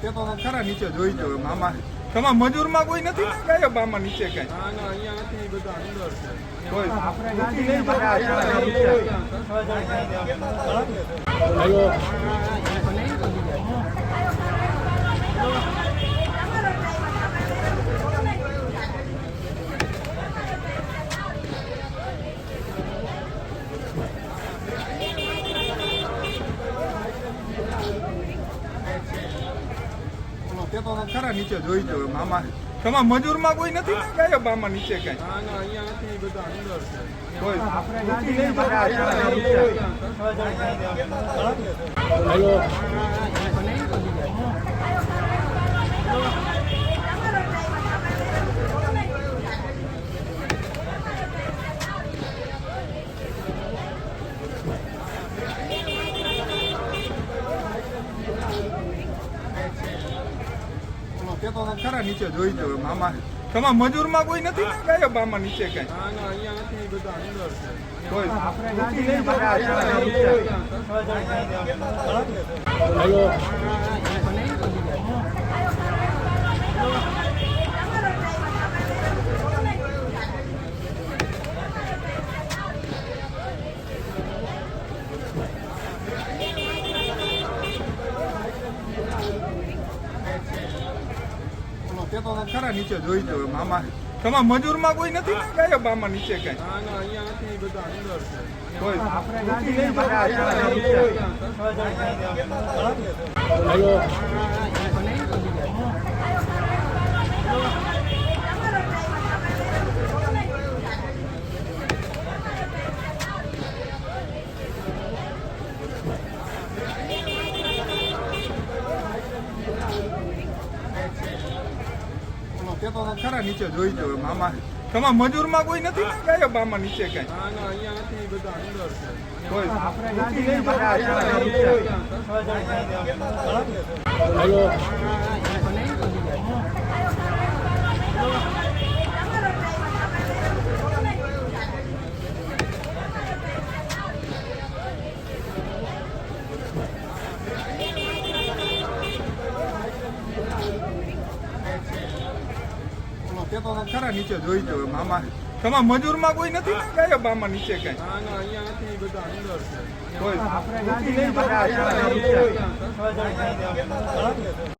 કહેતો તો ખરા નીચે જોઈ જો મામા તમારા મજૂરમાં કોઈ નથી ને ગાયબ આમાં નીચે કઈ? ના ના અહીંયા નથી બધા અંદર છે. કોઈ? ઓલો કહેતો તો ખરા નીચે જોઈ જો મામા તમારા મજૂરમાં કોઈ નથી ને? ગાયબ આમાં નીચે કઈ? ના ના અહીંયા નથી બધા અંદર છે. કોઈ? કહેતો તો ખરા નીચે જોઈ જો મામા. તમારા મજૂરમાં કોઈ નથી ને? ગાયબ આમાં નીચે કઈ? ના ના અહીંયા નથી બધા અંદર છે. કોઈ? હાલો તો ખરા નીચે જોઈ જો મામા તમારા મજૂરમાં કોઈ નથી ને? ગાયબ આમાં નીચે કઈ? ના ના અહીંયા નથી બધા અંદર છે. કોઈ? હાલો તો ખરા નીચે જોઈ જો મામા તમારા મજૂરમાં કોઈ નથી ને? ગાયબ આમાં નીચે કોઈ? હાલો. તો ખરા નીચે જોઈ જો મામા તમારા મજૂરમાં કોઈ નથી ને? ગાયબ મામા નીચે કઈ? ના ના અહીંયા નથી બધા અંદર છે. કોઈ?